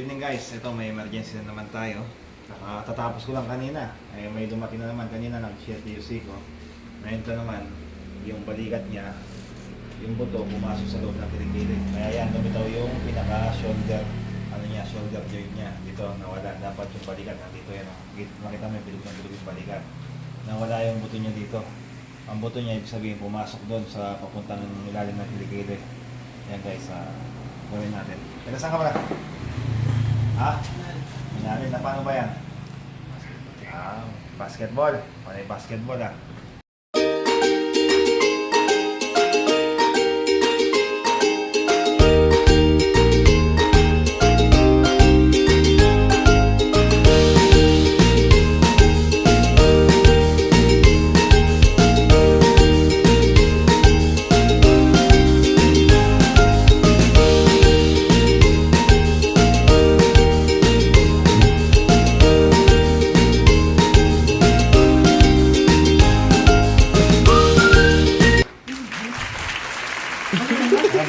Good evening guys, ito may emergency na naman tayo. Ah, tatapos ko lang kanina. Eh, may dumating na naman kanina nag-share TUC ko. Ngayon to naman, yung balikat niya, yung buto pumasok sa loob ng kilikili. Kaya yan, lumitaw yung pinaka-shoulder, ano niya, shoulder joint niya. Dito, nawala. Dapat yung balikat nandito yan. oh. Git- Makita mo yung bilog ng bilog yung balikat. Nawala yung buto niya dito. Ang buto niya, ibig sabihin, pumasok doon sa papunta ng ilalim ng kilikili. Yan guys, ah, gawin natin. Kaya saan ka pala? Ha? Nangyari na paano ba yan? Ah, basketball. Panay basketball ah.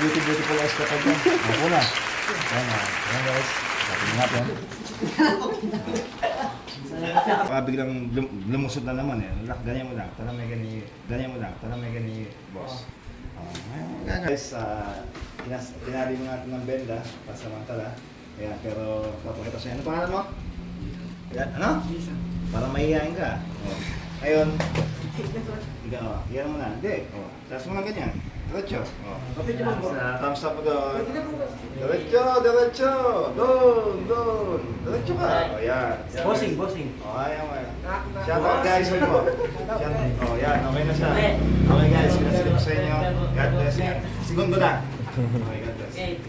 Ang beauty beautiful eyes ka pa dyan. Ako na. Yan ah. Yan guys. Sabi natin. Baka biglang lum- lumusot na naman eh. Lak, ganyan mo lang. Tara may gani, ganyan mo lang. Tara may gani, boss. Oh, ayan, guys, uh, tinas, tinali mo natin ng benda pasamantala. Ayan, pero papakita sa'yo. Ano pangalan mo? Ayan, ano? Para mahihayin ka. Oh. Ngayon, ikaw, oh, yan mo na. Hindi. Oh, taas mo lang ganyan. Diretso. Oh. Thumbs up mo doon. Diretso, diretso. Doon, doon. Diretso ka. Oh, yan. Bossing, bossing. Oh, ayan mo. Shout out guys. Sabi mo. Shout out. Oh, yan. Okay na siya. Okay guys. Pinasilip ko sa inyo. God bless you. Segundo na. Okay,